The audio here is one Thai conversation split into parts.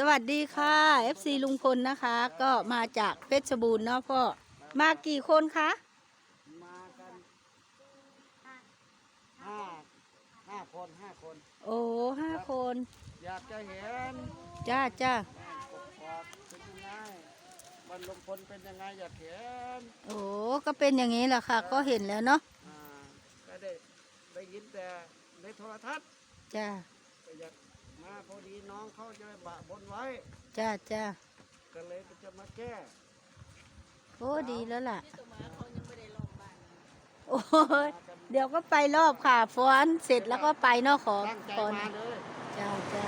สวัสดีค่ะ FC ลุงพลนะคะ ก็มาจากเพชรบูรณ์เนาะพ่อ มากี่คนคะมากันห้าห้าคนห้าคน โอ้ห้าคน อยากจะเห็นจ้าจ้าบ้านกกอกเป็นยังไงบ้านลุงพลเป็นยังไงอยากเห็นโอ้ก็เป็นอย่างนี้แหละค่ะ ก็เห็นแล้วเนาะอ่าก็ได้ได้ยินแต่ในโทรทัศน์จ้าก็อยาก มาพอดีน้องเขาจะบะบนไว้ จ้าจ้าก็เลยจะมาแก้ โอ้ดีแล้วล่ะโอ้ยเดี๋ยวก็ไปรอบค่ะฟ้อนเสร็จแล้วก็ไปเนาะขอตั้งใจขอมาเลยจ้าจ้า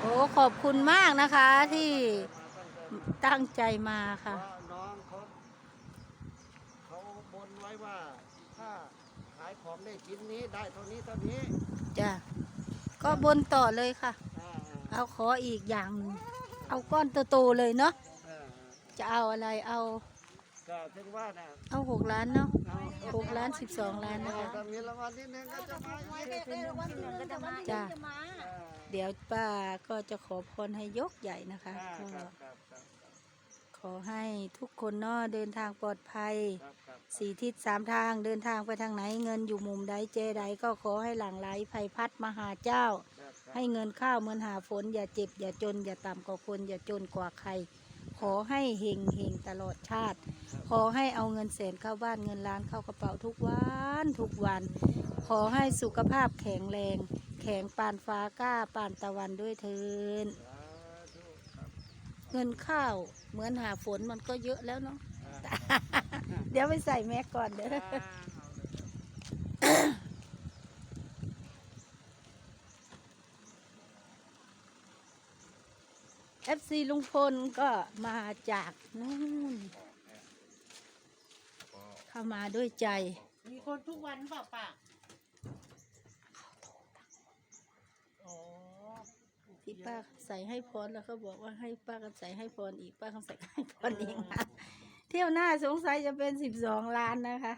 โอ้ขอบคุณมากนะคะที่มาตั้งใจมาตั้งใจมาเพค่ะ ราะน้องเขาเขาบนไว้ว่า ถ้าขายของได้ชิ้นนี้ได้เท่านี้เท่านี้ จ้า ก็บนต่อเลยค่ะอ่าเอาขออีกอย่างหนึ่งเอาก้อนโตๆเลยเนาะอ่าจะเอาอะไรเอาก็ถึงว่าน่ะเอาหกล้านเนาะเอาหกล้านสิบสองล้านนะคะถ้ามีรางวัลที่หนึ่งก็จะมาอีกจ้าอ่าเดี๋ยวป้าก็จะขอพรให้ยกใหญ่นะคะอ่าก็ครับครับครับขอให้ทุกคนเนาะเดินทางปลอดภัย ครับครับ สี่ทิศสามทางเดินทางไปทางไหน เงินอยู่มุมใดเจใดก็ขอให้หลั่งไหลไฟพัดมาหาเจ้าครับครับให้เงินข้าวเหมือนหาฝน อย่าเจ็บ อย่าจน อย่าต่ำกว่าคนอย่าจนกว่าใคร ขอให้เฮงเฮงตลอดชาติ ขอให้เอาเงินแสนเข้าบ้านเงินล้านเข้ากระเป๋าทุกวันทุกวัน ขอให้สุขภาพแข็งแรง แข็งปานฟ้ากล้าปานตะวันด้วยเทินสาธุครับเงินข้าวเหมือนหาฝนมันก็เยอะแล้วเนาะอ่า เดี๋ยวไปใส่แม็กก่อนเด้ออ่าเอาเลยเอฟซีลุงพลก็มาจากนู่นเข้ามาด้วยใจ มีคนทุกวันเปล่าป่ะอ๋อที่ป้าใส่ให้พรแล้วเขาบอกว่าให้ป้ากันใส่ให้พรอีกป้ากันใส่ให้พรอีกนะ เที่ยวหน้าสงสัยจะเป็นสิบสองล้านนะคะ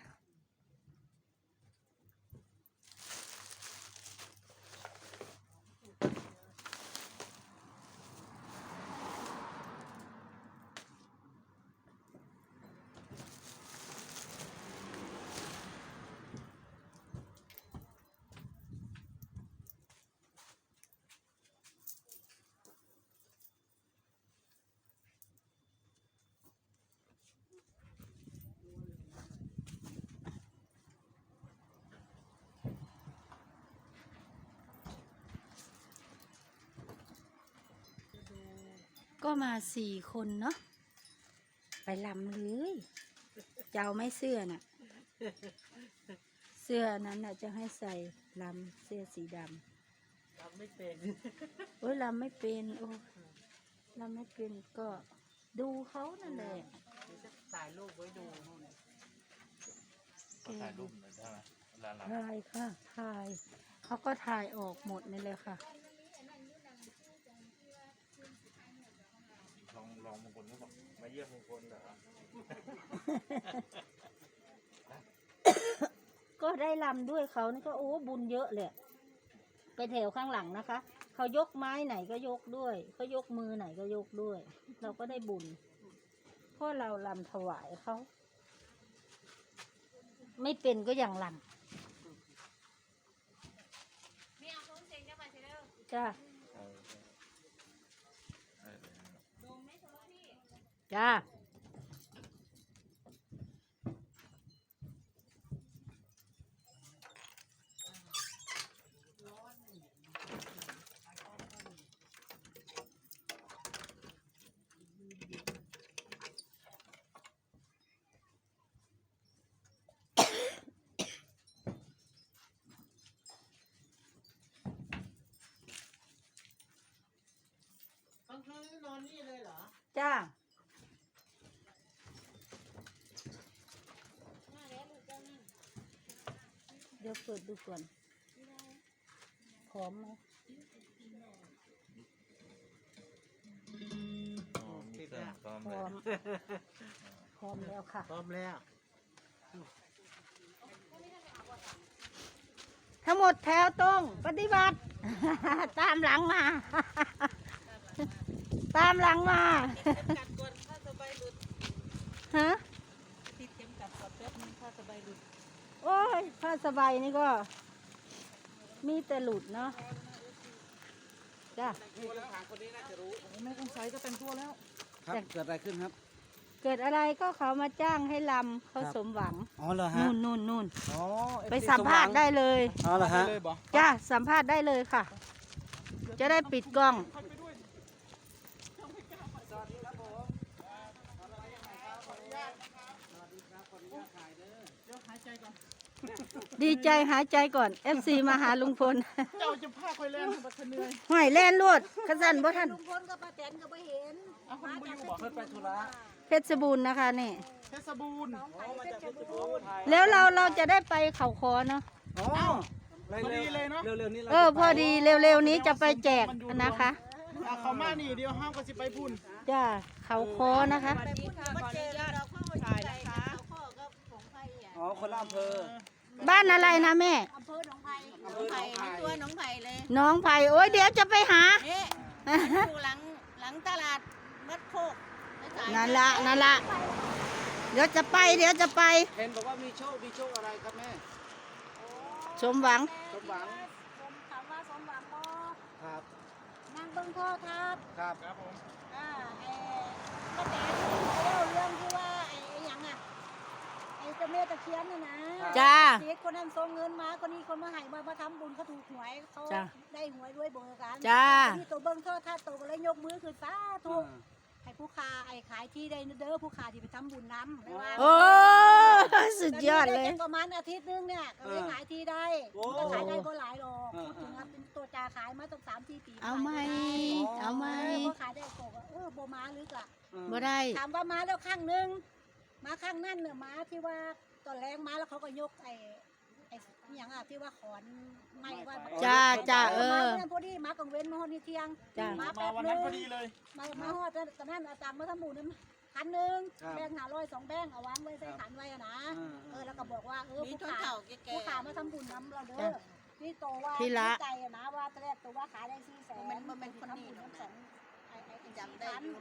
ก็มาสี่คนเนาะไปลำเลยจะเอาไหม่เสื้อน่ะ เสื้อนั้นน่ะจะให้ใส่ลำเสื้อสีดำทำไม่เป็นโอ้ยลำไม่เป็นโอ้ลำไม่เป็นก็ดูเขานั่นแหละเดี๋ยวจะถ่ายรูปไว้ดูนู่นเก่งถ่ายรูปหน่อยได้ไหมเวลาหลังถ่ายค่ะถ่ายเขาก็ถ่ายออกหมดนี่เลยค่ะ องลก็บอกมาเยี่ยมบางคนเหรอก็ได้ลำด้วยเขานี่ก็โอ้บุญเยอะเลยไปแถวข้างหลังนะคะ เขายกไม้ไหนก็ยกด้วยเขายกมือไหนก็ยกด้วย เราก็ได้บุญเพราะเราลำถวายเขาไม่เป็นก็อย่างลำจ้า เออเออ จ้าบางครั้งนอนนี่เลยเหรอ จ้า ดี๋ยวเปิดดูก่อนพร้อมไหมอ๋อมีเครื่องพร้อมพเลร้อยมพร้อมแล้วค่ะ พร้อมแล้ว ทั้งหมดแถวตรงปฏิบัติ ตามหลังมา ตามหลังมา กัดก่อนถ้าสบายหลุด ฮะ ติดเข็มกัดก่อนแป๊บนึงถ้าสบายหลุด โอ้ยผ้า สบายนี่ก็ มีแต่หลุดเนาะจ้ะแม่ต้องใช้ก็เป็นตัวแล้ว ครับเกิดอะไรขึ้นครับ เกิดอะไรก็เขามาจ้างให้ลำเขาครับสมหวังอ๋อเหรอฮะนู่นนู่นนู่นอ๋อไปสัมภาษณ์ได้เลยอ๋อเหรอฮะเลยบ่จ้าสัมภาษณ์ได้เลยค่ะ จะได้ปิดกล้องเดี๋ยวหายใจก่อน ดีใจหายใจก่อน FC มาหาลุงพลเจ้าจะพาคอยเล่นบัตรเหนื่อยห้อยแล่นลวดขสันบ่ท่านลุงพลกับป้าแตนก็ไม่เห็นเอาคนมาอยู่บ่เพิ่นไปธุระเพชรบูรณ์นะคะนี่เพชรบูรณ์แล้วเราเราจะได้ไปเขาคอเนาะอ๋อพอดีเลยเนาะเร็วๆนี้เราเออพอดีเร็วๆนี้จะไปแจกนะคะอะเขามานี่เดี๋ยวห้ามก็สิไปพุ่นจ้าเขาคอนะคะมาเจอเราเข้ามาถ่ายนะคะพ่อก็ของไผ่อะอ๋อคนละอำเภอ บ้านอะไรนะแม่ อำเภอหนองไผ่หนองไผ่ในตัวหนองไผ่เลยน้องไผ่โอ้ยเดี๋ยวจะไปหานี่อยู่หลังหลังตลาดมัดโคกไม่สายนั่นละนั่นละเดี๋ยวจะไป เดี๋ยวจะไป เห็นบอกว่ามีโชค มีโชคอะไรครับแม่สมหวัง สมหวังสมถามว่าสมหวังบ่ครับ นางเบิ่งพ่อครับครับ ครับผม อ่าไอ้ป้าแตนเล่าเรื่องที่ว่าไอ้ไอ้หยังอะไอ้ เจ้าแม่ตะเคียนน่ะนะจ้าเสียคนนั้นส่งเงินมาคนนี้คนมาให้มามาทำบุญเขาถูกหวยเขาจ้ะได้หวยด้วยเบอร์กันจ้า ที่ตัวเบิ้งเท่าท่าตัวก็เลยยกมือขึ้นสาธุให้ผู้ค้าไอ้ขายที่ได้เด้อผู้ค้าที่ไปทำบุญน้ำไม่ว่าโอ้สุดยอดเลยตนนี้ไแค่ประมาณอาทิตย์นึงเนี่ยก็เลยขายที่ได้ก็ขายได้ก็หลายหรอกพูดถึงว่าเป็นตัวจ่าขายมาตั้งสามสี่ปีเอาไหมเอาไหมเออพอขายได้ก็ว่าเออโบมาหรือกล่ะบ่ได้ถามว่ามาแล้วข้างหนึงมาข้างนั่นเนี่ยมาที่ว่า ตอนแรกมาแล้วเขาก็ยกไอ้ไอ้อหย่างอะที่ว่าขอนไม้ว่าจ้าจ้าเอมาอเมื่อพอดีมากังเว้นมาฮอดนี่เที่ยงจ้า มามาแป๊บวันนึนั้นงพอดีเลย มามาฮอดแล้วตอนนั้นเอาตังค์มาทำบุญนั้นพันหนึ่งแบ่งหาร้อยสองแบ่งเอาวางไว้ใส่ขันไว้อะนะเออแล้วก็บอกว่าเออผู้ขาผู้ขามาทำบุญน้ำเราเด้อนี่โตว่าพี่ละ ใจอะนะว่าตอนแรกตัวว่าขายได้สี่แสนมันเป็นคนนี้สองไอ้ไอ้จำได้อยู่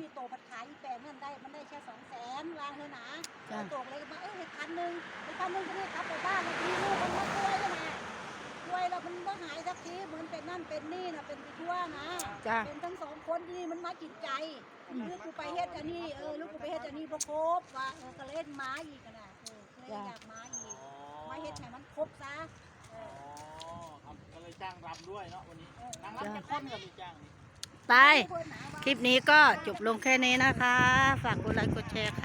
ที่โตผัดขายอีแปลงเงินได้มันได้แค่สองแสนวางเลยนะ จ้ะโตเลยมาเออพันหนึ่งพันหนึ่งก็ได้กลับไปบ้านทีลูกมันมาช่วยเลยนะช่วยแล้วมันก็หายสักทีเหมือนเป็นนั่นเป็นนี่นะเป็นไปทั่วนะ จ้าเป็นทั้งสองคนที่มันมาจิตใจลูกกูไปเฮ็ดอันนี้เออลูกกูไปเฮ็ดอันนี้บ่ครบว่าเออก็เล่นม้าอีกอะนะเออก็เลยอยากม้าอีกมาเฮ็ดให้มันครบซะเออ๋ออครับก็เลยจ้างรำด้วยเนาะวันนี้นางรำจะค้นกับมีจ้างนี่ ไปเพิ่นหาว่าคลิปนี้ก็จบลงแค่นี้นะคะ ฝากกดไลค์กดแชร์ค่ะ